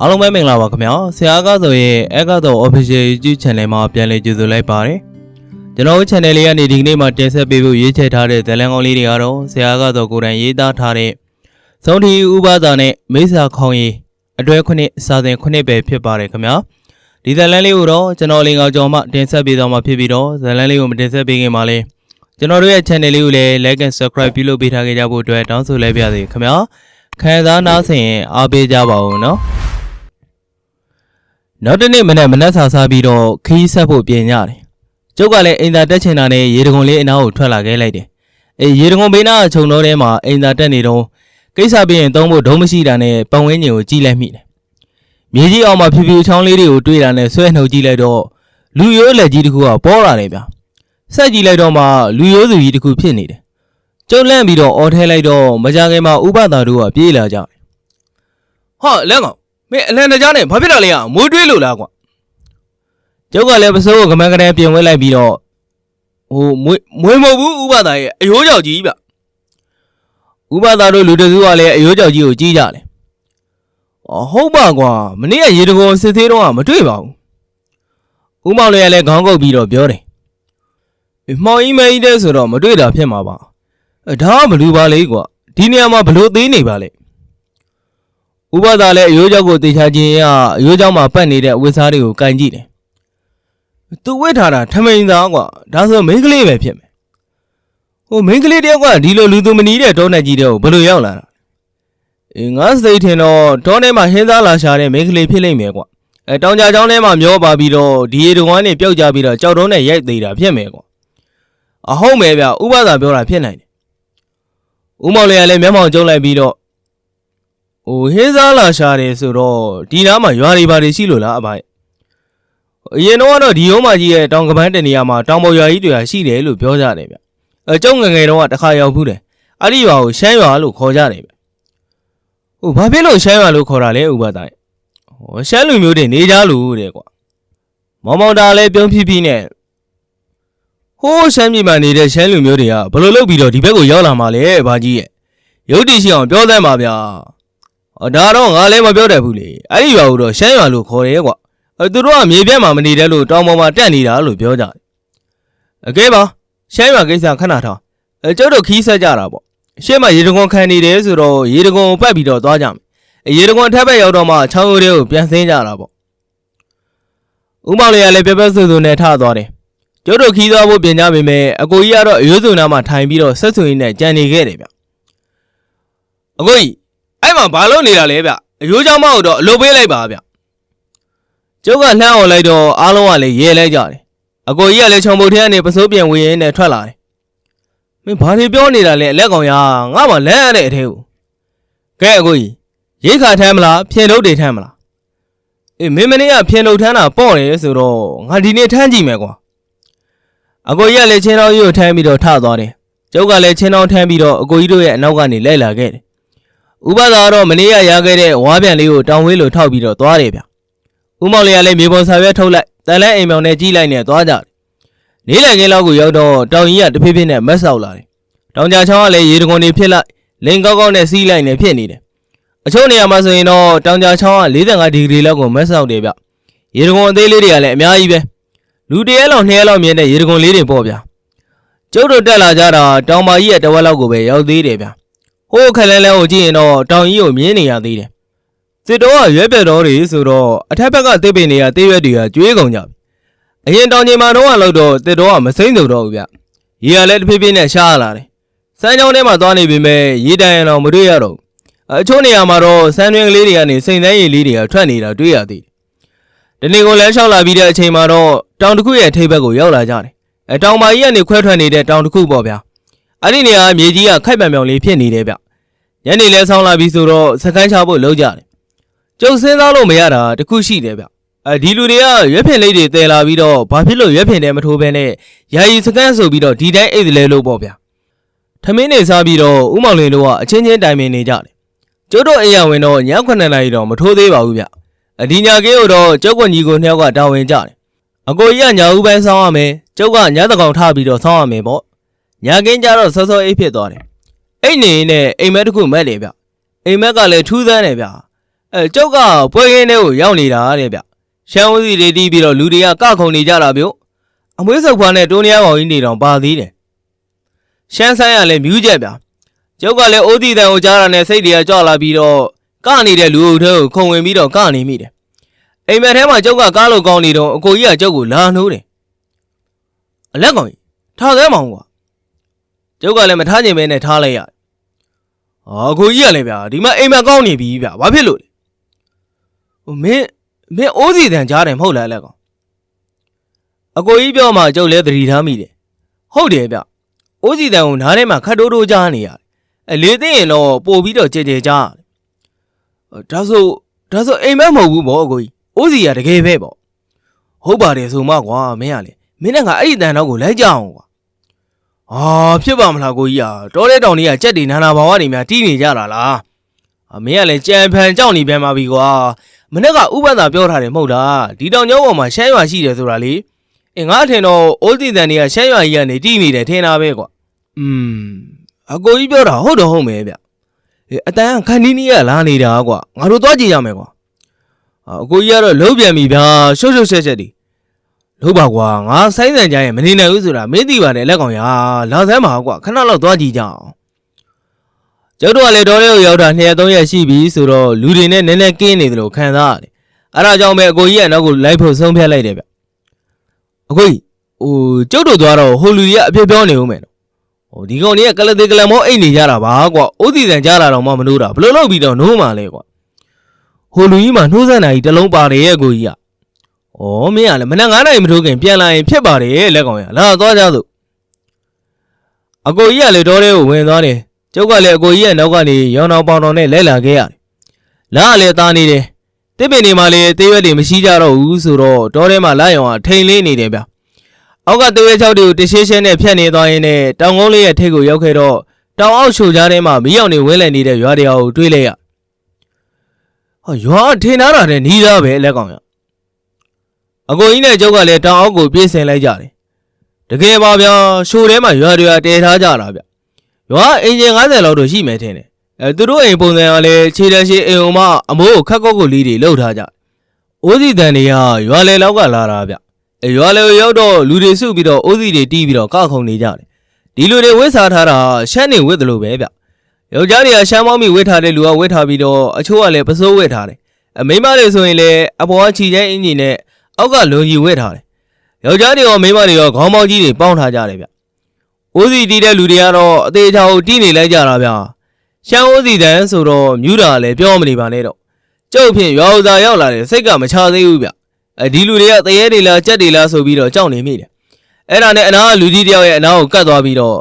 အားလုံးပဲမင်္ဂလာပါခင်ဗျာဆရာကဆိုရင်အကတော့ official YouTube channel မှာပြန်လည်ကြိုဆိုလိုက်ပါတယ်ကျွန်တော်တို့ channel လေးကနေဒီကနေ့မှာတင်ဆက်ပေးဖို့ရွေးချယ်ထားတဲ့ဇာတ်လမ်းကောင်းလေးတွေကတော့ဆရာကတော့ကိုယ်တိုင်ရေးသားထားတဲ့သုံးထီဥပဒါနဲ့မိစ္ဆာခေါင်းရေးအတွဲခုနှစ်စာစဉ်ခုနှစ်ပဲဖြစ်ပါတယ်ခင်ဗျာဒီဇာတ်လမ်းလေးကိုတော့ကျွန်တော်လင်ကောင်ကျော်မှတင်ဆက်ပေးသွားမှာဖြစ်ပြီးတော့ဇာတ်လမ်းလေးကိုမတင်ဆက်ပေးခင်မှာလဲ ကျွန်တော်တို့ရဲ့ channel လေးကိုလည်း like and subscribe ပြုလုပ်ပေးထားကြကြဖို့အတွက်တောင်းဆိုလိုက်ပါရစေခင်ဗျာခံစားနားဆင်ရင်အားပေးကြပါဦးနော်နောက်တစ်နေ့မနေ့မနက်စာစားပြီးတော့ခီးဆက်ဖို့ပြင်ရတယ်။ကျုပ်ကလည်းအိမ်သာတက်ချင်တာနဲ့ရေတံခွန်လေးအနားကိုထွက်လာခဲ့လိုက်တယ်။အေးရေတံခွန်ဘေးနားကခြုံတော့ထဲမှာအိမ်သာတက်နေတော့ကိစ္စပြရင်သုံးဖို့ဒုံးမရှိတာနဲ့ပတ်ဝန်းကျင်ကိုကြည့်လိုက်မိတယ်။မြေကြီးအောင်မှာဖြူဖြူချောင်းလေးတွေကိုတွေးတာနဲ့ဆွဲနှုတ်ကြည့်လိုက်တော့လူရိုးလက်ကြီးတစ်ခုကပေါ်လာတယ်ဗျ။ ဆက်ကြည့်လိုက်တော့မှလူရိုးစုကြီးတစ်ခုဖြစ်နေတယ်။ကျုပ်လန့်ပြီးတော့အော်ထဲလိုက်တော့မကြခင်မှာဥပဒါတို့ကပြေးလာကြတယ်။ဟာလက်ကောင်မင်းအလန်တကြားနဲ့ဘာဖြစ်တာလဲอ่ะမိုးတွေးလို့လားကွာကျုပ်ကလည်းပစိုးကိုကမန်းကလေးပြင်ဝဲလိုက်ပြီးတော့ဟိုမွေးမွေးမဟုတ်ဘူးဥပဒါရဲ့အယိုးကြောက်ကြီးဗျဥပဒါတို့လူတစုကလည်းအယိုးကြောက်ကြီးကိုကြီးကြတယ်အော်ဟုတ်ပါကွာမနေ့ကရေတကုံစစ်သေးတော့ကမတွေ့ပါဘူးဥမောင်လေးကလည်းခေါင်းကုပ်ပြီးတော့ပြောတယ်အေး မှောင်ကြီးမဲကြီးတဲ့ဆိုတော့မတွေ့တာဖြစ်မှာပါအဲဒါကဘလူပါလေကွာဒီနေရာမှာဘလို့သေးနေပါလဲဥပဒါလည်းအယိုးကြောက်ကိုတေချာခြင်းရအယိုးကြောက်မှာပတ်နေတဲ့အဝတ်စားတွေကိုကန်ကြည့်တယ်။သူဝတ်ထားတာထမိန်သားကွာဒါဆိုမိန်းကလေးပဲဖြစ်မယ်။ဟိုမိန်းကလေးတယောက်ကဒီလိုလူသူမနီးတဲ့တောနဲ့ကြီးတဲ့ကိုဘယ်လိုရောက်လာတာ။အေးငါစိတ်ထင်တော့တောထဲမှာဟင်းသားလာရှာတဲ့မိန်းကလေးဖြစ်လိမ့်မယ်ကွာ။အဲတောင်ကြချောင်းထဲမှာမျောပါပြီးတော့ဒီရေတကွမ်းနဲ့ပျောက်ကြပြီးတော့ကြောက်တုံးနဲ့ရိုက်သေးတာဖြစ်မယ်ကွာ။ အဟုတ်မယ်ဗျဥပဒါပြောတာဖြစ်နိုင်တယ်။ဦးမောင်လေးကလည်းမျက်မှောင်ကျုံလိုက်ပြီးတော့ဟိုဟင်းစားလာရှာတယ်ဆိုတော့ဒီနားမှာရွာတွေဘာတွေရှိလို့လားအဖိုင်အရင်တော့ကတော့ဒီရုံးမကြီးရဲ့တောင်ကပန်းတနေရာမှာတောင်ပေါ်ရွာကြီးတွေကရှိတယ်လို့ပြောကြတယ်ဗျအကျုံငယ်ငယ်တော့ကတစ်ခါရောက်ဘူးတယ်အဲ့ဒီရွာကိုရှမ်းရွာလို့ခေါ်ကြတယ်ဗျဟိုဘာဖြစ်လို့ရှမ်းရွာလို့ခေါ်တာလဲဥပဒိုင်ဟိုရှမ်းလူမျိုးတွေနေကြလို့တဲ့ကွာမောင်မောင်တာလည်းပြုံးဖြည်းဖြည်းနဲ့ ဟိုးရှမ်းပြည်မှာနေတဲ့ရှမ်းလူမျိုးတွေကဘယ်လိုလုပ်ပြီးတော့ဒီဘက်ကိုရောက်လာမှာလဲဘာကြီးရဲ့ရုပ်တည်ရှိအောင်ပြောသမ်းပါဗျာ။အော်ဒါတော့ငါလည်းမပြောတတ်ဘူးလေ။အဲ့ဒီရွာကိုတော့ရှမ်းရွာလို့ခေါ်တယ်ကွာ။အဲသူတို့ကမြေပြက်မှာမနေတယ်လို့တောင်ပေါ်မှာတက်နေတာလို့ပြောကြတယ်။အကဲပါရှမ်းရွာကိစ္စခဏထား။အဲကျုပ်တို့ခီးဆက်ကြတာပေါ့။ရှေ့မှာရေတံခွန်ခံနေတယ်ဆိုတော့ရေတံခွန်ကိုပတ်ပြီးတော့သွားကြမယ်။အဲရေတံခွန်ထပ်ဘက်ရောက်တော့မှချောင်းရိုးတွေကိုပြန်ဆင်းကြတာပေါ့။ဦးမောင်လေးကလည်းပြက်ပြက်ဆူဆူနဲ့ထသွားတယ်။ ကျုပ်တို့ခီးသွားဖို့ပြင်ကြပေမဲ့အကိုကြီးကတော့အယိုးစုံနာမှာထိုင်ပြီးတော့ဆက်ဆူရင်းနဲ့ကြံနေခဲ့တယ်ဗျ။အကိုကြီး အဲ့မှာဘာလို့နေတာလဲဗျအယိုးเจ้าမဟုတ်တော့အလုပ်ပေးလိုက်ပါဗျကျုပ်ကလှမ်းအောင်လိုက်တော့အားလုံးကလည်းရဲလိုက်ကြတယ်အကိုကြီးကလည်းခြုံပုတ်ထဲကနေပစိုးပြန်ဝင်ရင်းနဲ့ထွက်လာတယ်မင်းဘာတွေပြောနေတာလဲအလက်ကောင်ရငါမှလမ်းရတဲ့အထဲကိုကဲအကိုကြီးရိတ်ခါထမ်းမလားဖြင်ထုတ်တွေထမ်းမလားအေးမင်းမနေ့ကဖြင်ထုတ်ထမ်းတာပေါ့တယ်ဆိုတော့ငါဒီနေ့ထမ်းကြည့်မယ်ကွာ အကိုကြီးကလည်းချင်းတော်ကြီးကိုထမ်းပြီးတော့ထသွားတယ်ကျုပ်ကလည်းချင်းတော်ထမ်းပြီးတော့အကိုကြီးတို့ရဲ့အနောက်ကနေလိုက်လာခဲ့တယ်ဥပဒါကတော့မနေ့ကရခဲ့တဲ့ဝါပြန်လေးကိုတောင်ဝေးလိုထောက်ပြီးတော့သွားတယ်ဗျ။ဥမောင်လေးကလည်းမြေပေါ်စာရွက်ထုတ်လိုက်တန်လဲအိမ်မောင်နဲ့ကြီးလိုက်နဲ့သွားကြတယ်။နေ့လည်ခင်းလောက်ကိုရောက်တော့တောင်ကြီးကတဖြည်းဖြည်းနဲ့မက်ဆောက်လာတယ်။တောင်ကြချောင်းကလည်းရေတံခွန်တွေဖြစ်လိုက်လင်ကောက်ကောက်နဲ့စီးလိုက်နဲ့ဖြစ်နေတယ်။အချို့နေရာမှာဆိုရင်တော့တောင်ကြချောင်းက45ဒီဂရီလောက်ကိုမက်ဆောက်တယ်ဗျ။ရေတံခွန်အသေးလေးတွေကလည်းအများကြီးပဲ။ လူတစ်ရက်လောက်နှစ်ရက်လောက်မြင်တဲ့ရေတံခွန်လေးတွေပေါ့ဗျာ။ကျုပ်တို့တက်လာကြတာတောင်မာကြီးရဲ့တဝက်လောက်ကိုပဲရောက်သေးတယ်ဗျ။ဟိုးခက်လဲလဲကိုကြည့်ရင်တော့တောင်ကြီးကိုမြင်နေရသေးတယ်။စစ်တော်ကရွက်ပြက်တော်တွေဆိုတော့အထက်ဘက်ကတစ်ပင်တွေကတေးရွက်တွေကကျွေးကုန်ကြပြီ။အရင်တောင်ကြီးမှာတော့ကလို့တော့တစ်တော်ကမစိမ့်စုံတော့ဘူးဗျ။ရေကလည်းတစ်ဖြည်းဖြည်းနဲ့ရှားလာတယ်။စမ်းကြောင်းထဲမှာသွားနေပြီမဲ့ရေတန်ရင်တော့မတွေ့ရတော့ဘူး။အချို့နေရာမှာတော့စမ်းတွင်ကလေးတွေကနေစိန်သန်းရည်လေးတွေကထွက်နေတာတွေ့ရသေးတယ်။ ဒီနေ့ကိုလည်းလျှောက်လာပြီးတဲ့အချိန်မှာတော့တောင်တစ်ခုရဲ့ထိပ်ဘက်ကိုရောက်လာကြတယ်။အဲတောင်မကြီးကနေခွဲထွက်နေတဲ့တောင်တစ်ခုပေါ့ဗျာ။အဲ့ဒီနေရာကမြေကြီးကခိုက်ပံပြောင်လေးဖြစ်နေတယ်ဗျ။ညနေလဲဆောင်းလာပြီဆိုတော့စကန်းချဖို့လုပ်ကြတယ်။ကျုပ်စဉ်းစားလို့မရတာတခုရှိတယ်ဗျ။အဲဒီလူတွေကရွက်ဖင်လေးတွေတည်လာပြီးတော့ဘာဖြစ်လို့ရွက်ဖင်တဲမထိုးဘဲနဲ့ယာယီစကန်းဆိုပြီးတော့ဒီတိုင်းအိတ်တယ်လဲလို့ပေါ့ဗျာ။ထမင်းနေစားပြီးတော့ဥမောင်လင်းတို့ကအချင်းချင်းတိုင်ပင်နေကြတယ်။ကျုပ်တို့အိမ်ရဝင်တော့ည9နာရီတော့မထိုးသေးပါဘူးဗျ။ အဒီညာကင်းကိုတော့ကျုပ်ကညီကိုနှစ်ယောက်ကတာဝန်ကြတယ်။အကိုကြီးကညာဦးပိုင်းဆောင်းရမယ်။ကျုပ်ကညတကောင်ထားပြီးတော့ဆောင်းရမယ်ပေါ့။ညာကင်းကြတော့စောစောအိတ်ဖြစ်သွားတယ်။အိတ်နေနဲ့အိမ်မက်တစ်ခုမက်တယ်ဗျအိမ်မက်ကလည်းထူးဆန်းတယ်ဗျအဲကျုပ်ကပွဲရင်းထဲကိုရောက်နေတာတဲ့ဗျရှမ်းဦးစီတွေတီးပြီးတော့လူတွေကကခုန်နေကြတာဗျအမွေးစုပ်ဖွားနဲ့တိုးနီယာကောင်ကြီးနေတော့ပါသေးတယ်ရှမ်းဆိုင်ကလည်းမြူးချက်ဗျကျုပ်ကလည်းအိုးတီတန်ကိုကြားတာနဲ့စိတ်တွေကကြောက်လာပြီးတော့ ကနေတဲ့လူအုပ်ထဲကိုခုန်ဝင်ပြီးတော့ကနေမိတယ်အိမ်မက်ထဲမှာကျုပ်ကကားလို့ကောင်းနေတော့အကိုကြီးကကျုပ်ကိုလာနှိုးတယ်အလက်ကောင်ကြီးထားသေးမအောင်ကွာကျုပ်ကလည်းမထားခြင်းပဲနဲ့ထားလိုက်ရတယ်။အာအကိုကြီးကလည်းဗျာဒီမှာအိမ်မက်ကောင်းနေပြီဗျာ။ဘာဖြစ်လို့လဲ။ဟိုမင်းမင်းအိုးစီတန်ကြားတယ်မဟုတ်လားလက်ကောင်။အကိုကြီးပြောမှကျုပ်လည်းသတိထားမိတယ်။ဟုတ်တယ်ဗျ။အိုးစီတန်ကိုနားထဲမှာခတ်တိုးတိုးကြားနေရတယ်။အလေသိရင်တော့ပို့ပြီးတော့ကြဲကြဲကြားရတယ်။အော် ဒါဆိုဒါဆိုအိမ်မက်မဟုတ်ဘူးဗောအကိုကြီး။အိုးစီကတကယ်ပဲဗော။ဟုတ်ပါတယ်ဆိုမှကွာမင်းကလေမင်းနဲ့ငါအဲ့ဒီတန်တော့ကိုလိုက်ကြအောင်ကွာ။ အာဖြစ်ပါမလားကိုကြီးอ่ะတောတဲ့တောင်တွေကကြက်တွေနာနာဘာဝတွေများတီးနေကြတာလားအမင်းကလည်းကြံဖန်ကြောက်နေပြန်ပါပြီကွာမနေ့ကဥပဒေပြောထားတယ်မဟုတ်လားဒီတောင်ကျောင်းပေါ်မှာရှမ်းရွာရှိတယ်ဆိုတာလေအင်းငါအထင်တော့အိုးတီတန်တွေကရှမ်းရွာကြီးကနေတီးနေတယ်ထင်တာပဲကွာอืมအကိုကြီးပြောတာဟုတ်တော့ဟုတ်မယ်ဗျ အေးအတန်ကခန်းနီးနီးကလာနေတာကွာငါတို့သွားကြည့်ရမယ်ကွာအာအကိုကြီးကတော့လုံးပြန်ပြီဗျာရှုပ်ရှုပ်ဆက်ဆက်ဒီလို့ပါကွာငါဆိုင်းစံကြရင်မနေနိုင်ဘူးဆိုတာမင်းသိပါတယ်လက်ကောင်ရလာစမ်းပါကွာခဏလောက်သွားကြည့်ကြအောင်ကျုပ်တို့ကလည်းတော်လေးကိုရောက်တာ2ရက်3ရက်ရှိပြီဆိုတော့လူတွေနဲ့နည်းနည်းကင်းနေတယ်လို့ခံစားရတယ်အဲ့ဒါကြောင့်ပဲအကိုကြီးကနောက်ကိုလိုက်ဖို့ဆုံးဖြတ်လိုက်တယ်ဗျအကိုကြီးဟိုကျုပ်တို့သွားတော့ဟိုလူတွေကအဖြစ်ပြောနေဦးမယ်နော် ဟိုဒီကောင်တွေကကလသေးကလမောအိတ်နေကြတာပါကွာဥတီတန်ကြတာတော့မှမလို့တာဘလို့လို့ပြီးတော့နိုးမှလဲကွာဟိုလူကြီးမှနှိုးစမ်းနိုင်တစ်လုံးပါတယ်ရဲ့အကိုကြီးက။ဩမင်းကလည်းမနက်9နာရီမထိုးခင်ပြန်လာရင်ဖြစ်ပါတယ်လက်ကောင်ရ။လာသွားကြစို့။အကိုကြီးကလည်းတော်တဲ့ကိုဝင်သွားတယ်။ကျုပ်ကလည်းအကိုကြီးရဲ့နောက်ကနေရောင်တော်ပေါင်တော်နဲ့လဲလာခဲ့ရတယ်။လာကလည်းသားနေတယ်။တစ်ပင်တွေမှာလည်းသေးရွက်တွေမရှိကြတော့ဘူးဆိုတော့တော်ထဲမှာလာရောင်ကထိန်လေးနေတယ်ဗျ။ အောက်ကသေးရွက်ချောက်တွေကိုတရှင်းရှင်းနဲ့ဖြတ်နေသွားရင်းနဲ့တောင်ကုန်းလေးရဲ့ထိပ်ကိုရောက်ခဲ့တော့တောင်အောက်ရှူကြားထဲမှာမီးရောင်တွေဝင်းလည်နေတဲ့ရွာတရားကိုတွေးလိုက်ရ။ဟာရွာကထင်ထားတာနဲ့နီးသားပဲလက်ကောင်ရ။အကိုကြီးနဲ့ကျုပ်ကလည်းတောင်အောက်ကိုပြေးဆင်လိုက်ကြတယ်။တကယ်ပါဗျာရှိုထဲမှာရွာတွေကတဲထားကြတာဗျ။ရွာအင်ဂျင်90လောက်တော့ရှိမယ်ထင်တယ်။အဲသူတို့အိမ်ပုံစံကလည်းခြေတန်းရှိအိမ်အောင်မအမိုးကိုခက်ကော့ကိုလေးတွေလှုပ်ထားကြတယ်။အိုးစီတန်တွေကရွာလေလောက်ကလာတာဗျ။အဲ ရွာလေကိုရောက်တော့လူတွေစုပြီးတော့အိုးစီတွေတီးပြီးတော့ကခုန်နေကြတယ်။ဒီလူတွေဝစ်စားထားတာရှမ်းနေဝစ်တယ်လို့ပဲဗျ။ယောက်ျားတွေကရှမ်းမောင်းမိဝစ်ထားတဲ့လူကဝစ်ထားပြီးတော့အချို့ကလည်းပစိုးဝစ်ထားတယ်။အမိန်းမတွေဆိုရင်လည်းအပေါ်ကခြိချဲအင်ဂျင်နဲ့အောက်ကလုံကြီးဝဲထားတယ်။ယောက်ျားတွေရောမိန်းမတွေရောခေါင်းပေါင်းကြီးတွေပေါင်းထားကြတယ်ဗျ။အိုးစီတီးတဲ့လူတွေကတော့အသေးချာကိုတီးနေလိုက်ကြတာဗျ။ရှမ်းအိုးစီတန်းဆိုတော့မြူးတာလည်းပြောမနေပါနဲ့တော့။ကျုပ်ဖြင့်ရွာဥသာရောက်လာတယ်စိတ်ကမချသေးဘူးဗျ။ အဲဒီလူတွေကတရေတွေလားကြက်တွေလားဆိုပြီးတော့ကြောက်နေမိတယ်။အဲ့ဒါနဲ့အနာကလူကြီးတယောက်ရဲ့အနာကိုကတ်သွားပြီးတော့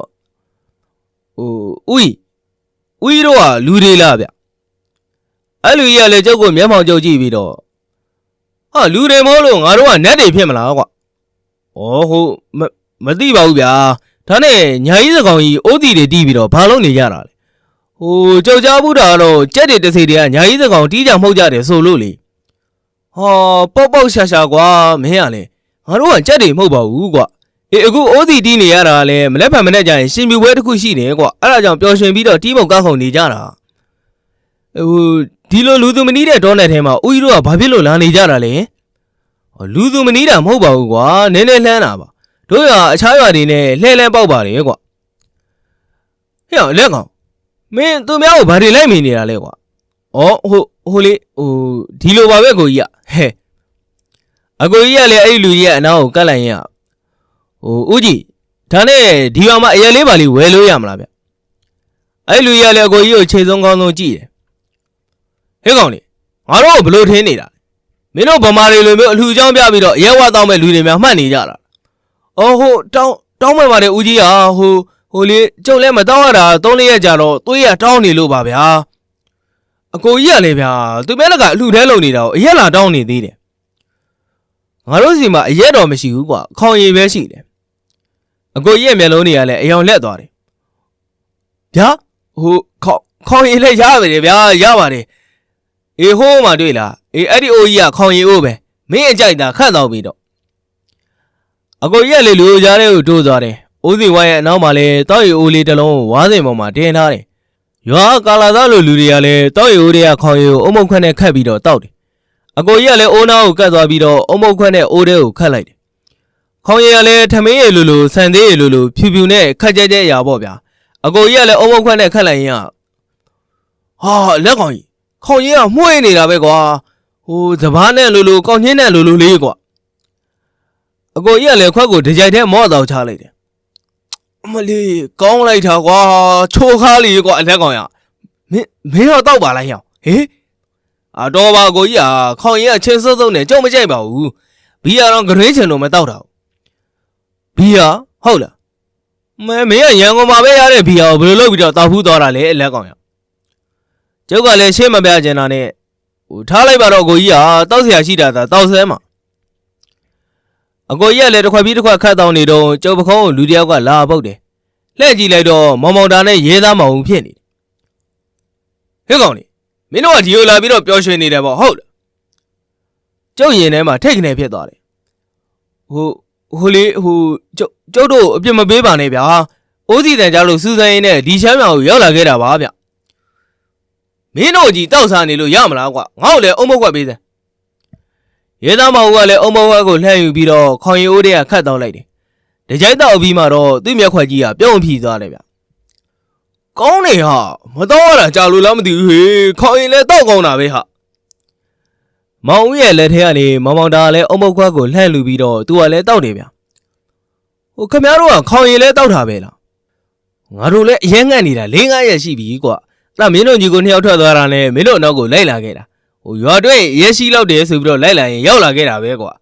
ဟိုဦဦတို့ကလူတွေလားဗျ။အဲ့လူကြီးကလည်းကျုပ်ကိုမျက်မှောင်ကျုပ်ကြည့်ပြီးတော့ဟာလူတွေမို့လို့ငါတို့ကနတ်တွေဖြစ်မလားကွာ။ဩဟုတ်မမသိပါဘူးဗျာ။ဒါနဲ့ညာကြီးစကောင်ကြီးအိုးတီတွေတီးပြီးတော့ဘာလို့နေကြတာလဲ။ဟိုကြောက်ကြဘူးတာကတော့ကြက်တွေတစ်စိတွေကညာကြီးစကောင်တီးကြမှုတ်ကြတယ်ဆိုလို့လေ။ ဟာပေါက်ပေါက်ရှာရှာကွာမင်းကလေငါတို့ကကြက်တွေမဟုတ်ပါဘူးကွာ။အေးအခုအိုးတီတီးနေရတာကလည်းမလက်ဖက်မနဲ့ကြရင်ရှင်ပြပွဲတစ်ခုရှိတယ်ကွာ။အဲ့ဒါကြောင့်ပျော်ရွှင်ပြီးတော့တီးမုတ်ကောက်ခုန်နေကြတာ။ဟိုဒီလိုလူသူမနီးတဲ့တောနယ်ထဲမှာဦးကြီးတို့ကဘာဖြစ်လို့လာနေကြတာလဲ။ဟောလူသူမနီးတာမဟုတ်ပါဘူးကွာနည်းနည်းလှမ်းတာပါတို့ရအခြားရွာတွေနဲ့လှဲလှမ်းပေါက်ပါတယ်ကွာဟဲ့အောင်လက်ကောင်မင်းသူများကိုဘာတွေလိုက်မိနေတာလဲကွာဩဟို ဟိုလေဟိုဒီလိုပါပဲကိုကြီးကဟဲ့အကိုကြီးကလည်းအဲ့ဒီလူကြီးရဲ့အနားကိုကတ်လိုက်ရင်ဟိုဦးကြီးဒါနဲ့ဒီရွာမှာအရက်လေးပါလေးဝယ်လို့ရမလားဗျအဲ့လူကြီးကလည်းအကိုကြီးကိုခြေစုံကောင်းဆုံးကြည့်တယ်ဟဲ့ကောင်လေငါတို့ကဘလို့ထင်းနေတာမင်းတို့ဗမာတွေလိုမျိုးအလှူကြောင်းပြပြီးတော့ရဲဝတောင်းမဲ့လူတွေများမှတ်နေကြတာ။အော်ဟိုတောင်းတောင်းမဲ့ပါလေဦးကြီးဟာဟိုဟိုလေကျုပ်လည်းမတောင်းရတာ၃လရက်ကြာတော့သွေးရတောင်းနေလို့ပါဗျာ။ အကိုကြီးကလည်းဗျာသူမဲလက်ကအလှူထဲလုံနေတာကိုအရက်လာတောင်းနေသေးတယ်။ငါတို့စီမှာအရက်တော်မရှိဘူးကွာအခေါင်ရည်ပဲရှိတယ်။အကိုကြီးရဲ့မျက်လုံးတွေကလည်းအယောင်လက်သွားတယ်။ဗျာဟိုခေါင်ခေါင်ရည်လည်းရပါတယ်ဗျာရပါတယ်။အေးဟိုးမှတွေ့လားအေးအဲ့ဒီအိုကြီးကခေါင်ရီအိုးပဲမင်းအကြိုက်တာခတ်တော့ပြီးတော့အကိုကြီးကလေလူကြားထဲကိုတိုးသွားတယ်အိုးစီဝိုင်းရဲ့အနောက်မှာလေတောက်ရီအိုးလေးတစ်လုံးကိုဝါးစင်ပေါ်မှာတင်ထားတယ် ရွာကာလာသားလိုလူတွေကလည်းတောက်ရီအိုးတွေကခေါင်ရီကိုအုံမုတ်ခွက်နဲ့ခတ်ပြီးတော့တောက်တယ်အကိုကြီးကလည်းအိုးနာကိုကတ်သွားပြီးတော့အုံမုတ်ခွက်နဲ့အိုးထဲကိုခတ်လိုက်တယ်ခေါင်ရီကလည်းထမင်းရည်လိုလိုဆန်သေးရည်လိုလိုဖြူဖြူနဲ့ခတ်ကြဲကြဲရာပေါ့ဗျာအကိုကြီးကလည်းအုံမုတ်ခွက်နဲ့ခတ်လိုက်ရင်ကဟာလက်ကောင်ကြီးခေါင်ရီကမှုေးနေတာပဲကွာဟိုစပားနဲ့လိုလိုကောင်းချင်းနဲ့လိုလိုလေးကွာအကိုကြီးကလည်းခွက်ကိုဒီကြိုက်ထဲမော့တော့ချလိုက်တယ် အမလေးကောင်းလိုက်တာကွာချိုခါလေးကွာအလက်ကောင်ရမင်းမင်းတော့တောက်ပါလားဟောဟေးအတော်ပါကိုကြီးอ่ะခေါင်ရင်ကချင်းစုပ်စုပ်နဲ့ကြုံမကြိုက်ပါဘူးဘီယာတော့ဂရင်းချင်လို့မတောက်တာဘူးဘီယာဟုတ်လားမဲမင်းကရန်ကုန်မှာပဲရတဲ့ဘီယာကိုဘယ်လိုလုပ်ပြီးတော့တောက်ဖူးသွားတာလဲအလက်ကောင်ရကျုပ်ကလည်းရှေ့မပြချင်တာနဲ့ဟိုထားလိုက်ပါတော့ကိုကြီးอ่ะတောက်เสียရှိတာသာတောက်ဆဲမှာ အကိုကြီးကလည်းတစ်ခွက်ပြီးတစ်ခွက်ခတ်တောင်းနေတော့ကျုပ်ပခုံးကိုလူတစ်ယောက်ကလာပုတ်တယ်လှည့်ကြည့်လိုက်တော့မောင်မောင်တာနဲ့ရဲသားမောင်ဦးဖြစ်နေတယ်ဟဲ့ကောင်လေမင်းတို့ကဒီလိုလာပြီးတော့ပျော်ရွှင်နေတယ်ပေါ့ဟုတ်လားကျုပ်ရင်ထဲမှာထိတ်ခနေဖြစ်သွားတယ်ဟိုဟိုလေဟိုကျုပ်ကျုပ်တို့အပြစ်မပေးပါနဲ့ဗျာအိုးစီတန်ကြလို့စူးစမ်းရင်းနဲ့ဒီချမ်းမြောင်ကိုရောက်လာခဲ့တာပါဗျမင်းတို့ကြီးတောက်စားနေလို့ရမလားကွာငါ့ကိုလည်းအုံမကွက်ပေးစမ်း ရဲသားမောင်ဦးကလည်းအုံမကွက်ကိုလှည့်ယူပြီးတော့ခေါင်ရီအိုးတွေကခတ်တော့လိုက်တယ်တကြိုက်တော့ပြီးမှတော့သူ့မျက်ခွက်ကြီးကပြုံးဖြီသွားတယ်ဗျ။ကောင်းနေဟာမတော့ရတာကြာလို့လားမသိဘူးဟေးခေါင်ရင်လဲတောက်ကောင်းတာပဲဟာ။မောင်ဦးရဲ့လက်ထဲကနေမောင်မောင်တာလည်းအုံမုတ်ခွက်ကိုလှန့်လူပြီးတော့သူကလည်းတောက်တယ်ဗျ။ဟိုခမရတို့ကခေါင်ရင်လဲတောက်တာပဲလား။ငါတို့လည်းအရင်ငတ်နေတာ၄၅ရက်ရှိပြီကွာ။အဲ့ဒါမင်းတို့ညီကိုနှစ်ယောက်ထွက်သွားတာနဲ့မင်းတို့အနောက်ကိုလိုက်လာခဲ့တာ။ ဟိုရွာတွင်းရဲရှိလောက်တယ်ဆိုပြီးတော့လိုက်လာရင်ရောက်လာခဲ့တာပဲကွာ။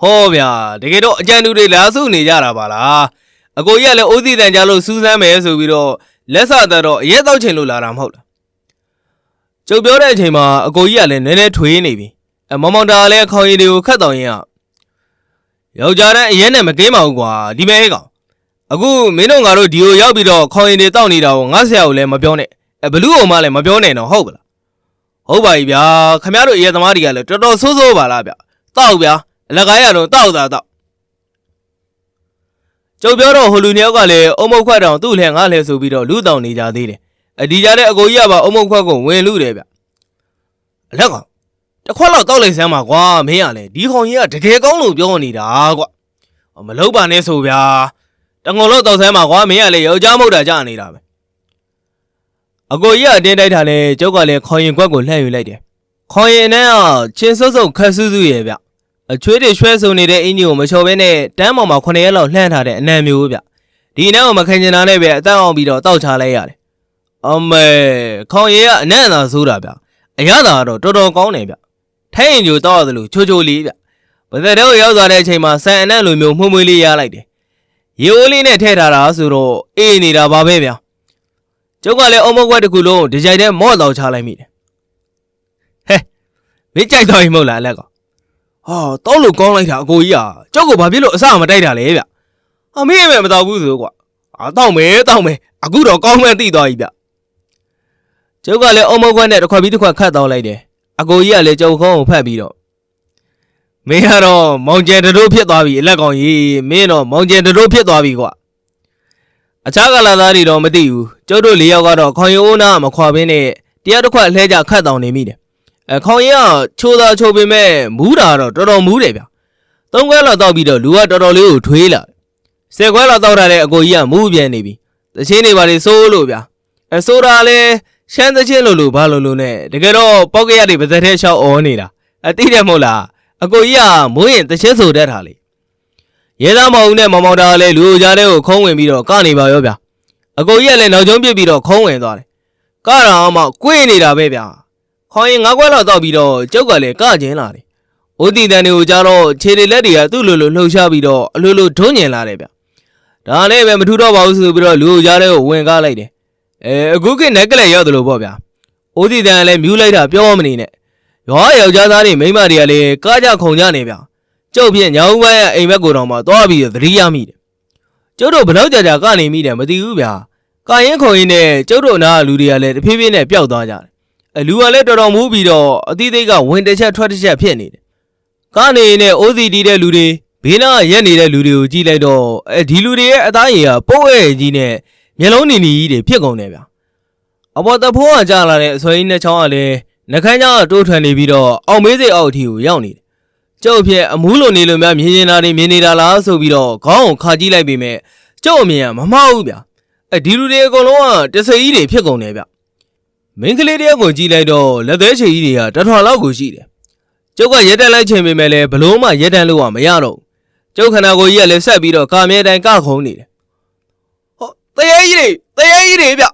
ဟောဗျာတကယ်တော့အကြံတူတွေလာစုနေကြတာပါလားအကိုကြီးကလည်းအိုးစီတန်ကြလို့စူးစမ်းမယ်ဆိုပြီးတော့လက်ဆသက်တော့အရက်တော့ချင်လို့လာတာမဟုတ်လားကျုပ်ပြောတဲ့အချိန်မှာအကိုကြီးကလည်းနည်းနည်းထွေးနေပြီအမောင်မောင်တာကလည်းခေါင်းရည်တွေကိုခတ်တော်ရင်ကယောက်ျားတန်းအရက်နဲ့မကင်းပါဘူးကွာဒီမဲဟဲ့ကောင်အခုမင်းတို့ငါတို့ဒီကိုရောက်ပြီးတော့ခေါင်းရည်တွေတောက်နေတာကိုငါဆရာကိုလည်းမပြောနဲ့အဲဘလူးအောင်မလည်းမပြောနဲ့တော့ဟုတ်ပလား ဟုတ်ပါပြီဗျာခမရတို့အရက်သမားတွေကလည်းတော်တော်ဆိုးဆိုးပါလားဗျတောက်ဗျာအလကားရတော့တောက်တာတောက်ကျုပ်ပြောတော့ဟိုလူနှစ်ယောက်ကလည်းအုံမုတ်ခွက်တောင်သူ့လှဲငါလှဲဆိုပြီးတော့လူတောင်နေကြသေးတယ်အဒီကြတဲ့အကိုကြီးကပါအုံမုတ်ခွက်ကိုဝင်လူတယ်ဗျအလက်ကောင်တစ်ခွက်လောက်တောက်လိုက်စမ်းပါကွာမင်းကလည်းဒီခေါင်ကြီးကတကယ်ကောင်းလို့ပြောနေတာကွာမလုပ်ပါနဲ့ဆိုဗျာတငုံလောက်တောက်စမ်းပါကွာမင်းကလည်းယောက်ျားမဟုတ်တာကြာနေတာပဲ အကိုကြီးကအတင်းတိုက်တာလဲကျုပ်ကလည်းခေါင်ရင်ခွက်ကိုလှဲယူလိုက်တယ်ခေါင်ရင်နဲ့ကချင်းစုပ်စုပ်ခက်ဆူးဆူးရဲ့ဗျအချွေးတွေရွှဲဆုံနေတဲ့အင်ဂျီကိုမချော်ဘဲနဲ့တန်းပေါ်မှာ9ရက်လောက်လှမ်းထားတဲ့အနံမျိုးဗျဒီအနံကိုမခံကျင်တာနဲ့ပဲအတန်းအောင်ပြီးတော့တောက်ချလိုက်ရတယ်အမေခေါင်ရည်ကအနံ့သာဆိုးတာဗျအရသာကတော့တော်တော်ကောင်းတယ်ဗျထိုင်းရင်ကျိုတောက်ရတယ်လို့ချိုချိုလေးဗျပသက်တဲ့ကိုရောက်သွားတဲ့အချိန်မှာဆန်အနံ့လိုမျိုးမှုံမွေးလေးရလိုက်တယ်ရေအိုးလေးနဲ့ထည့်ထားတာဆိုတော့အေးနေတာပါပဲဗျ ကျုပ်ကလည်းအုံမကွက်တစ်ခုလုံးဒီကြိုက်တဲ့မော့တောက်ချလိုက်မိတယ်ဟဲ့မင်းကြိုက်တော့ရင်မဟုတ်လားအလက်ကဟာတောက်လို့ကောင်းလိုက်တာအကိုကြီးอ่ะကြောက်ကဘာဖြစ်လို့အစမတိုက်တာလဲဗျအမေအမေမတောက်ဘူးဆိုကွာအာတောက်မယ်တောက်မယ်အခုတော့ကောင်းမှန်းသိသွားပြီဗျကျုပ်ကလည်းအုံမကွက်နဲ့တစ်ခွက်ပြီးတစ်ခွက်ခတ်တောက်လိုက်တယ်အကိုကြီးကလည်းကျုပ်ခေါင်းကိုဖတ်ပြီးတော့မင်းကတော့မောင်ကျန်တတို့ဖြစ်သွားပြီအလက်ကောင်ကြီးမင်းတော့မောင်ကျန်တတို့ဖြစ်သွားပြီကွာ အခြားကလာသားတွေတော့မသိဘူးကျုပ်တို့လေးယောက်ကတော့ခေါင်ရိုးနာမခွာဘင်းနဲ့တရားတစ်ခွက်လှဲကြခတ်တောင်နေမိတယ်အခေါင်ရင်းကချိုးသာချိုးပေမဲ့မူးတာတော့တော်တော်မူးတယ်ဗျ။သုံးခွဲလောက်တောက်ပြီးတော့လူကတော်တော်လေးကိုထွေးလာတယ်။ဆယ်ခွဲလောက်တောက်ထားတဲ့အကိုကြီးကမူးပြန်နေပြီ။သချင်းတွေပါလေစိုးလို့ဗျ။အဲဆိုတာလဲရှမ်းသချင်းလို့လို့ဘာလို့လို့နဲ့တကယ်တော့ပောက်ကရတွေပါဇက်ထဲရှောက်အော်နေတာ။အတိတယ်မဟုတ်လား။အကိုကြီးကမိုးရင်သချင်းဆိုတတ်တာလေ။ ရဲသားမောင်ဦးနဲ့မောင်မောင်တာကလည်းလူအကြားထဲကိုခုံးဝင်ပြီးတော့ကနေပါရောဗျ။အကိုကြီးကလည်းနောက်ကျုံးပြစ်ပြီးတော့ခုံးဝင်သွားတယ်။ကတာအောင်မှကွေးနေတာပဲဗျ။ခေါင်းရင်ငါးခွက်လောက်တောက်ပြီးတော့ကျုပ်ကလည်းကကျင်းလာတယ်။ဦးတီတန်တွေကိုကြားတော့ခြေတွေလက်တွေကသူ့လိုလိုလှုပ်ရှားပြီးတော့အလိုလိုဒုံးညင်လာတယ်ဗျ။ဒါနဲ့ပဲမထူတော့ပါဘူးဆိုပြီးတော့လူကိုကြားထဲကိုဝင်ကားလိုက်တယ်။အဲအခုခေတ်နက်ကလေးရောက်တယ်လို့ပေါ့ဗျာ။ဦးတီတန်ကလည်းမြူးလိုက်တာပြောမနေနဲ့။ရောယောက်ျားသားတွေမိန်းမတွေကလည်းကားကြခုံကြနေဗျာ။ ကျုပ်ဖြင့်ညောင်ပန်းရဲ့အိမ်ဘက်ကိုတော့မှသွားပြီးတော့သတိရမိတယ်။ကျုပ်တို့ဘလောက်ကြာကြာကနေမိတယ်မသိဘူးဗျာ။ကာရင်ခုံရင်နဲ့ကျုပ်တို့နားကလူတွေကလည်းတဖြည်းဖြည်းနဲ့ပျောက်သွားကြတယ်အလူကလည်းတော်တော်မူးပြီးတော့အသီးသေးကဝင်တစ်ချက်ထွက်တစ်ချက်ဖြစ်နေတယ်။ကနေနဲ့ OCD တဲ့လူတွေဘေးနားကရက်နေတဲ့လူတွေကိုကြည့်လိုက်တော့အဲဒီလူတွေရဲ့အသားရည်ကပိုးရဲ့ကြီးနဲ့မျက်လုံးနီနီကြီးတွေဖြစ်ကုန်တယ်ဗျအပေါ်တဖိုးကကြာလာတဲ့အစွဲကြီးနှစ်ချောင်းကလည်းနှကန်းကြောင်တိုးထွန်နေပြီးတော့အောင်မေးစိတ်အောက်အထိကိုရောက်နေတယ် ကျုပ်အဖြစ်အမူးလိုနေလိုများမြင်နေတာတွေမြင်နေတာလားဆိုပြီးတော့ခေါင်းကိုခါကြည့်လိုက်ပေမဲ့ကျုပ်အမြင်ကမမှားဘူးဗျအဲဒီလူတွေအကုန်လုံးကတဆိတ်ကြီးတွေဖြစ်ကုန်တယ်ဗျမင်းကလေးတယောက်ကိုကြည့်လိုက်တော့လက်သေးချေကြီးတွေကတထွာလောက်ကိုရှိတယ်ကျုပ်ကရက်တက်လိုက်ချိန်ပေမဲ့လည်းဘလို့မှရက်တန်လို့ကမရတော့ဘူးကျုပ်ခန္ဓာကိုယ်ကြီးကလည်းဆက်ပြီးတော့ကာမြဲတိုင်းကခုံနေတယ်ဟောတရေကြီးတွေတရေကြီးတွေဗျ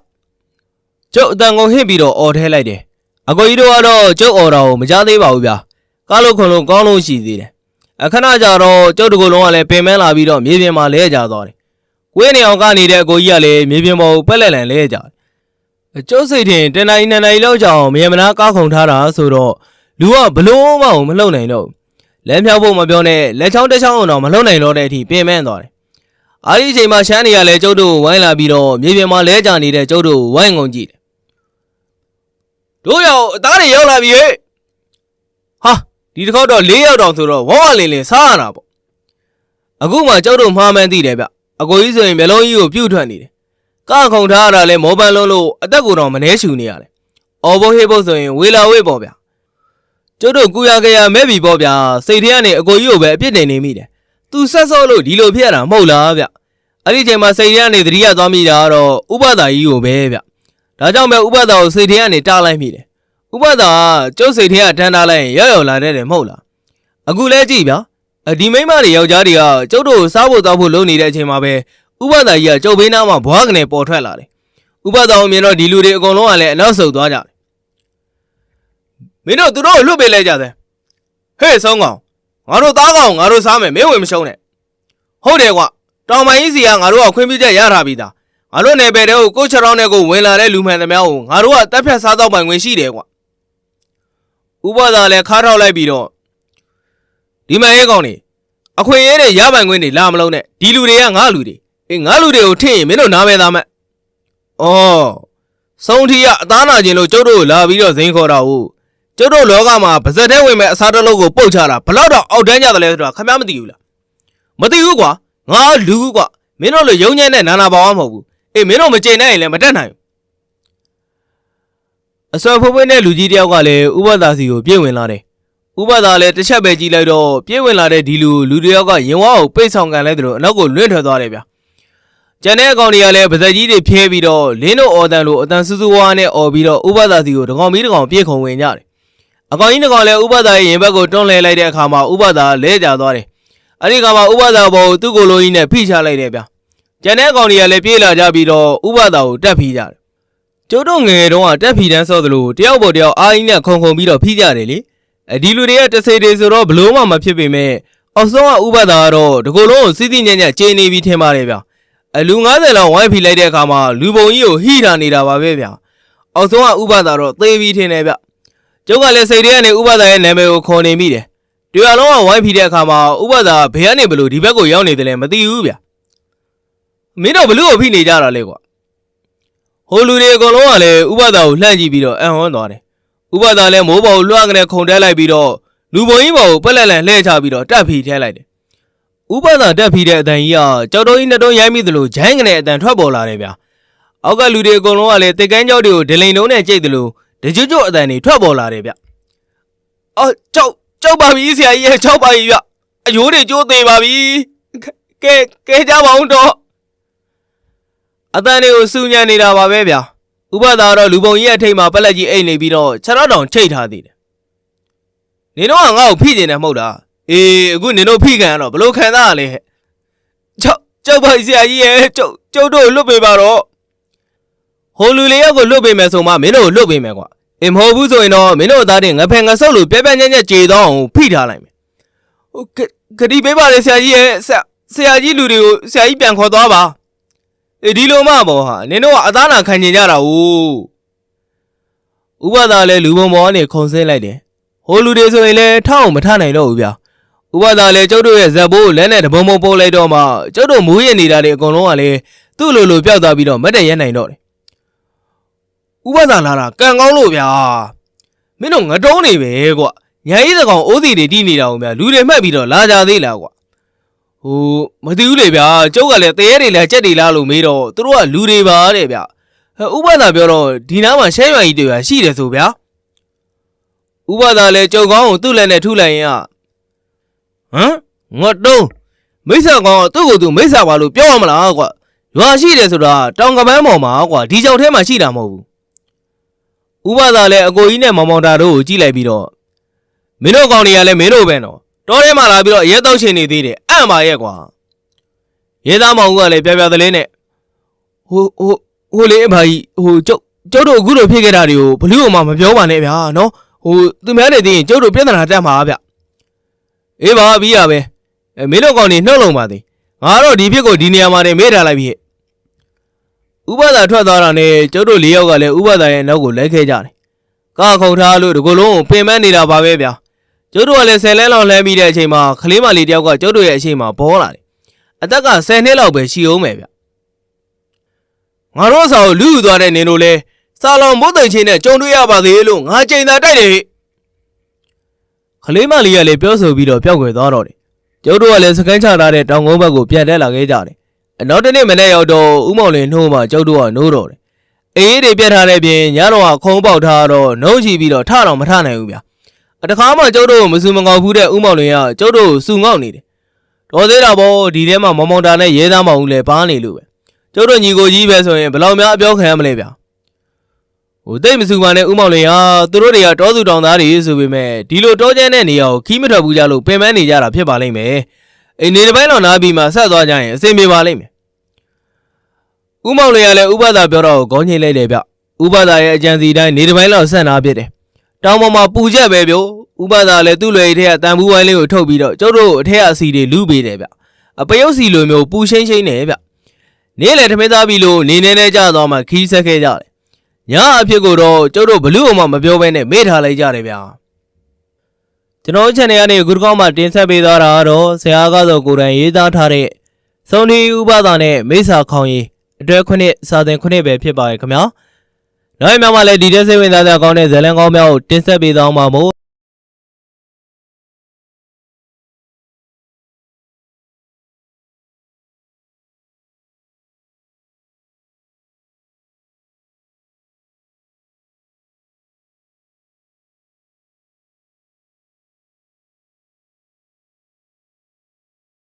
ကျုပ်အတန်ကုန်ဟင့်ပြီးတော့អော်ထဲလိုက်တယ်အကိုကြီးတို့ကတော့ကျုပ်អော်တာကိုမကြားသေးပါဘူးဗျာ ကားလို့ခွန်လို့ကောင်းလို့ရှိသေးတယ်အခဏကြာတော့ကျုပ်တကူလုံးကလည်းပင်မန်းလာပြီးတော့မြေပြင်မှာလဲကျသွားတယ်ကိုင်းနေအောင်ကနေတဲ့အကိုကြီးကလည်းမြေပြင်ပေါ်ကိုပက်လက်လန်လဲကျတယ်ကျုပ်စိတ်ထင်တနင်္လာရီနှစ်နာရီလောက်ကြာအောင်မြေမနာကားခုန်ထားတာဆိုတော့လူကဘလို့မှမလှုပ်နိုင်တော့ဘူးလက်ဖြောက်ဖို့မပြောနဲ့လက်ချောင်းတစ်ချောင်းအောင်တော့မလှုပ်နိုင်တော့တဲ့အထိပင်မန်းသွားတယ်အားဒီအချိန်မှာရှမ်းနေရလဲကျုပ်တို့ကိုဝိုင်းလာပြီးတော့မြေပြင်မှာလဲကြနေတဲ့ကျုပ်တို့ကိုဝိုင်းငုံကြည့်တယ်။တို့ရောက်အသားတွေရောက်လာပြီဟဲ့။ဟာ ဒီတစ်ခေါက်တော့၄ရောက်တောင်ဆိုတော့ဝဝလင်းလင်းစားရတာပေါ့။အခုမှကျုပ်တို့မှားမှန်းသိတယ်ဗျ။အကိုကြီးဆိုရင်မျက်လုံးကြီးကိုပြုတ်ထွက်နေတယ်။ကခုန်ထားရတာလဲမောပန်းလုံးလို့အသက်ကိုယ်တော်မနှဲရှူနေရတယ်။အော်ဘိုးဟေးဘုတ်ဆိုရင်ဝေလာဝေးပေါ့ဗျာ။ကျုပ်တို့ကူရကြရမဲ့ပြီပေါ့ဗျာ။စိတ်ထဲကနေအကိုကြီးကိုပဲအပြစ်တင်နေမိတယ်။ तू ဆက်စောလို့ဒီလိုဖြစ်ရတာမဟုတ်လားဗျ။အဲ့ဒီချိန်မှာစိတ်ထဲကနေသတိရသွားမိတာကတော့ဥပဒါကြီးကိုပဲဗျ။ဒါကြောင့်ပဲဥပဒါကိုစိတ်ထဲကနေတားလိုက်မိတယ်။ ဥပဒါကကျုပ်စိတ်ထဲကတန်းထားလိုက်ရင်ရောက်ရောက်လာတဲ့တယ်မဟုတ်လား။အခုလဲကြည့်ဗျာ။အဒီမိန်းမတွေယောက်ျားတွေကကျုပ်တို့ကိုစားဖို့တောက်ဖို့လုပ်နေတဲ့အချိန်မှာပဲဥပဒါကြီးကကျုပ်ဘေးနားမှာဘွားကနေပေါ်ထွက်လာတယ်။ဥပဒါကိုမြင်တော့ဒီလူတွေအကုန်လုံးကလည်းအနောက်ဆုတ်သွားကြတယ်။မင်းတို့သူတို့ကိုလွတ်ပေးလိုက်ကြတယ်။ဟေ့ဆုံးကောင်ငါတို့သားကောင်ငါတို့စားမယ်မင်းဝင်မရှုံးနဲ့။ဟုတ်တယ်ကွာတောင်ပိုင်းကြီးစီကငါတို့ကခွင့်ပြုချက်ရထားပြီးသားငါတို့နယ်ပယ်တွေကိုကိုချရောင်းတဲ့ကိုဝင်လာတဲ့လူမှန်သမျှကိုငါတို့ကတက်ဖြတ်စားတော့ပိုင်ခွင့်ရှိတယ်ကွာ ဥပဒါလည်းခါထောက်လိုက်ပြီးတော့ဒီမရဲကောင်နေအခွင့်အရေးတွေရပိုင်ခွင့်တွေလာမလုံးနဲ့ဒီလူတွေကငါလူတွေအေးငါလူတွေကိုထင့်ရင်မင်းတို့နားမဲသားမဲ့ဩဆုံးထီကအသားနာခြင်းလို့ကျုပ်တို့ကိုလာပြီးတော့ဇင်းခေါ်တာဟုတ်ကျုပ်တို့လောကမှာပါဇက်ထဲဝင်မဲ့အစားတစ်လုံးကိုပုတ်ချတာဘလောက်တော့အောက်တန်းကြတယ်လဲဆိုတာခင်ဗျားမသိဘူးလားမသိဘူးကွာငါလူကွာမင်းတို့လိုယုံညံ့တဲ့နာနာပါဝါမဟုတ်ဘူးအေးမင်းတို့မကြိမ်နိုင်ရင်လည်းမတက်နိုင်ဘူး အစောဖိုးဖွေးနဲ့လူကြီးတယောက်ကလည်းဥပဒါစီကိုပြေးဝင်လာတယ်ဥပဒါလည်းတစ်ချက်ပဲကြည့်လိုက်တော့ပြေးဝင်လာတဲ့ဒီလူလူတယောက်ကရင်ဝါကိုပိတ်ဆောင်ကန်လိုက်တယ်လို့အနောက်ကိုလွင့်ထွက်သွားတယ်ဗျာကျန်တဲ့အကောင်တွေကလည်းပါဇက်ကြီးတွေဖျဲပြီးတော့လင်းတို့အော်တန်လိုအတန်ဆူဆူဝါးနဲ့အော်ပြီးတော့ဥပဒါစီကိုတကောင်မီးတကောင်ပြေးခုံဝင်ကြတယ်အကောင်ကြီးတကောင်လည်းဥပဒါရဲ့ရင်ဘက်ကိုတွန်းလှည့်လိုက်တဲ့အခါမှာဥပဒါလဲကျသွားတယ်အဲ့ဒီကမှာဥပဒါဘောကိုသူ့ကိုယ်လုံးကြီးနဲ့ဖိချလိုက်တယ်ဗျာကျန်တဲ့ကောင်တွေကလည်းပြေးလာကြပြီးတော့ဥပဒါကိုတက်ဖိကြတယ် ကျိုးတို့ငယ်ငယ်တုန်းကတက်ဖိတန်းဆော့သလိုတယောက်ပေါ်တယောက်အားကြီးနဲ့ခုံခုံပြီးတော့ဖိကြတယ်လေအဒီလူတွေကတစေတွေဆိုတော့ဘလို့မှမဖြစ်ပေမဲ့အောက်ဆုံးကဥပဒါကတော့ဒီကိုယ်လုံးကိုစီးစီးညံ့ညံ့ကျေနေပြီးထင်ပါတယ်ဗျာအလူ90လောက်ဝိုင်းဖိလိုက်တဲ့အခါမှာလူပုံကြီးကိုဟိတာနေတာပါပဲဗျာအောက်ဆုံးကဥပဒါတော့သေပြီးထင်တယ်ဗျကျုပ်ကလည်းစိတ်ထဲကနေဥပဒါရဲ့နာမည်ကိုခေါ်နေမိတယ်တရားလုံးကဝိုင်းဖီတဲ့အခါမှာဥပဒါဘယ်ကနေဘလို့ဒီဘက်ကိုရောက်နေတယ်လဲမသိဘူးဗျမင်းတို့ဘလို့ကိုဖိနေကြတာလဲကွာ ဟိုလူတွေအကုန်လုံးကလည်းဥပဒါကိုလှမ်းကြည့်ပြီးတော့အံ့ဟွန်းသွားတယ်ဥပဒါလည်းမိုးပေါ်ကိုလွှမ်းကနေခုန်တက်လိုက်ပြီးတော့လူပုံကြီးပေါ်ကိုပက်လက်လန်လှည့်ချပြီးတော့တက်ဖီထဲလိုက်တယ်ဥပဒါတက်ဖီတဲ့အတန်ကြီးကကြောက်တုံးကြီးနှစ်တုံးရိုင်းမိသလိုဂျိုင်းကနေအတန်ထွက်ပေါ်လာတယ်ဗျအောက်ကလူတွေအကုန်လုံးကလည်းတစ်ကန်းကြောက်တွေကိုဒလိန်လုံးနဲ့ကြိတ်သလိုတကြွကြွအတန်တွေထွက်ပေါ်လာတယ်ဗျအော်ကြောက်ကြောက်ပါပြီဆရာကြီးရဲ့ကြောက်ပါပြီဗျအယိုးတွေကျိုးသေးပါပြီကဲကဲကြပါဦးတော့ အတန်တွေကိုစူညံနေတာပါပဲဗျာဥပဒါတော့လူပုံကြီးရဲ့ထိတ်မှာပက်လက်ကြီးအိတ်နေပြီးတော့ခြေတော့တောင်ချိတ်ထားသေးတယ်နေတော့ကငါ့ကိုဖိနေတယ်မဟုတ်လားအေးအခုနင်တို့ဖိခံရတော့ဘလို့ခံစားရလဲဟဲ့ကြောက်ကြောက်ပါဆရာကြီးရဲ့ကြောက်ကြောက်တို့လွတ်ပေးပါတော့ဟိုလူလေးယောက်ကိုလွတ်ပေးမယ်ဆိုမှမင်းတို့ကိုလွတ်ပေးမယ်ကွာအင်မဟုတ်ဘူးဆိုရင်တော့မင်းတို့သားတွေငဖယ်ငဆုပ်လို့ပြက်ပြက်ညက်ညက်ကြေတော့အောင်ဖိထားလိုက်မယ်။ဟုတ်ကဲ့ဂတိပေးပါလေဆရာကြီးရဲ့ဆရာဆရာကြီးလူတွေကိုဆရာကြီးပြန်ခေါ်သွားပါ။ အေးဒီလိုမှပေါ့ဟာနင်တို့ကအသားနာခံကျင်ကြတာ ਉ ။ဥပဒါလည်းလူပုံပေါ်ကနေခုံဆင်းလိုက်တယ်။ဟိုလူတွေဆိုရင်လည်းထောက်အောင်မထနိုင်တော့ဘူးဗျာ။ဥပဒါလည်းကျုပ်တို့ရဲ့ဇက်ဘိုးကိုလက်နဲ့တဘုံဘုံပို့လိုက်တော့မှကျုပ်တို့မူးရင်နေတာတွေအကုန်လုံးကလည်းသူ့လိုလိုပျောက်သွားပြီးတော့မတ်တရက်နိုင်တော့တယ်။ဥပဒါလာတာကံကောင်းလို့ဗျာ။မင်းတို့ငတုံးနေပဲကွ။ညာကြီးသကောင်အိုးစီတွေတီးနေတာအောင်ဗျာလူတွေမှတ်ပြီးတော့လာကြသေးလားကွ။ ဟဟိုမသိဘူးလေဗျာကျုပ်ကလည်းတရေတွေလားကြက်တွေလားလို့မေးတော့သူတို့ကလူတွေပါတဲ့ဗျဟဲ့ဥပဒါပြောတော့ဒီနားမှာရှဲရွာကြီးတွေပါရှိတယ်ဆိုဗျာဥပဒါလည်းကျုပ်ကောင်းကိုသူ့လက်နဲ့ထုလိုက်ရင်ကဟမ်ငတ်တုံးမိစ္ဆာကောင်းကသူ့ကိုယ်သူမိစ္ဆာပါလို့ပြောရမလားကွာရွာရှိတယ်ဆိုတာတောင်ကပန်းပေါ်မှာကွာဒီကြောက်ထဲမှာရှိတာမဟုတ်ဘူးဥပဒါလည်းအကိုကြီးနဲ့မောင်မောင်တာတို့ကိုကြည့်လိုက်ပြီးတော့မင်းတို့ကောင်တွေကလည်းမင်းတို့ပဲနော် တော်ထဲမှာလာပြီးတော့ရဲတောက်ချင်နေသေးတယ်အံ့ပါရဲ့ကွာရဲသားမောင်ကလည်းပြပြသလေးနဲ့ဟိုဟိုဟိုလေအမကြီးဟိုကျုပ်ကျုပ်တို့အခုလိုဖြစ်ခဲ့တာတွေကိုဘလူးအောင်မပြောပါနဲ့ဗျာနော်ဟိုသူများနေသိရင်ကျုပ်တို့ပြဿနာတက်မှာဗျအေးပါပြီးရပဲအဲမင်းတို့ကောင်နေနှုတ်လုံးပါသေးငါတော့ဒီဖြစ်ကိုဒီနေရာမှာနေမေးထားလိုက်ပြီဥပဒါထွက်သွားတာနဲ့ကျုပ်တို့၄ယောက်ကလည်းဥပဒါရဲ့နောက်ကိုလိုက်ခဲ့ကြတယ်ကားခုန်ထားလို့ဒီကိုယ်လုံးကိုပင်ပန်းနေတာပါပဲဗျာ ကျုပ်တို့ကလည်း10လဲလောက်လှမ်းပြီးတဲ့အချိန်မှာခလေးမလေးတယောက်ကကျုပ်တို့ရဲ့အချိန်မှာပေါ်လာတယ်။အသက်က10နှစ်လောက်ပဲရှိအောင်မယ်ဗျ။ငါတို့အစာကိုလူယူသွားတဲ့နင်တို့လဲစာလောင်ဘုတ်သိမ်ချင်းနဲ့ကြုံတွေ့ရပါသေးလို့ငါကြိမ်သာတိုက်တယ်ဟဲ့။ခလေးမလေးကလည်းပြောဆိုပြီးတော့ပျောက်ကွယ်သွားတော့တယ်။ကျုပ်တို့ကလည်းစကန်ချထားတဲ့တောင်ကုန်းဘက်ကိုပြန်တက်လာခဲ့ကြတယ်။အနောက်တစ်နေ့မနေ့ရောက်တော့ဥမောင်လင်းနှိုးမှကျုပ်တို့ကနိုးတော့တယ်။အေးတွေပြတ်ထားတဲ့ပြင်ညတော့ကခုံးပေါက်ထားတော့နှုံးချီပြီးတော့ထတော့မထနိုင်ဘူးဗျာ။အ တခါမှကျုပ်တို့ကိုမစူမငေါက်ဘူးတဲ့ဥမောင်လွင်ကကျုပ်တို့ကိုစူငေါက်နေတယ်။တော်သေးတာပေါ့ဒီထဲမှာမောင်မောင်တာနဲ့ရဲသားမောင်ဦးလည်းပါနေလို့ပဲ။ကျုပ်တို့ညီကိုကြီးပဲဆိုရင်ဘယ်လောက်များအပြောခံရမလဲဗျာ။ဟိုတိတ်မစူပါနဲ့ဥမောင်လွင်ကသူတို့တွေကတောသူတောင်သားတွေဆိုပေမဲ့ဒီလိုတောကျန်းတဲ့နေရာကိုခီးမထွက်ဘူးကြလို့ပင်ပန်းနေကြတာဖြစ်ပါလိမ့်မယ်။အိမ်နေတစ်ပိုင်းလောက်နားပြီးမှဆက်သွားကြရင်အဆင်ပြေပါလိမ့်မယ်။ဥမောင်လွင်ကလည်းဥပဒါပြောတော့ခေါင်းချိန်လိုက်တယ်ဗျ။ဥပဒါရဲ့အကြံစီတိုင်းနေတစ်ပိုင်းလောက်ဆက်နာဖြစ်တယ်။ တောင်ပေါ်မှာပူချက်ပဲဗျဥပဒါလည်းသူ့လွယ်ထဲကတန်ဘူးဝိုင်းလေးကိုထုတ်ပြီးတော့ကျုပ်တို့အထက်အစီတွေလူပေးတယ်ဗျအပယုတ်စီလိုမျိုးပူရှင်းရှင်းနေဗျနေ့လေထမင်းသားပြီးလို့နေနေနဲ့ကြသွားမှခီးဆက်ခဲ့ကြတယ်ညအဖြစ်ကိုတော့ကျုပ်တို့ဘလူးအောင်မပြောဘဲနဲ့မေ့ထားလိုက်ကြတယ်ဗျကျွန်တော် channel ကနေအခုတစ်ခေါက်မှတင်ဆက်ပေးသွားတာကတော့ဆရာကားစောကိုယ်တိုင်ရေးသားထားတဲ့စုံဒီဥပဒါနဲ့မိစ္ဆာခေါင်ရီအတွဲခုနှစ်စာသင်ခုနှစ်ပဲဖြစ်ပါရဲ့ခင်ဗျာ နောက်မြန်မာလည်းဒီတဲ့စိတ်ဝင်စားတဲ့ကောင်းတဲ့ဇာတ်လမ်းကောင်းများကိုတင်ဆက်ပေးသွားမှာမို့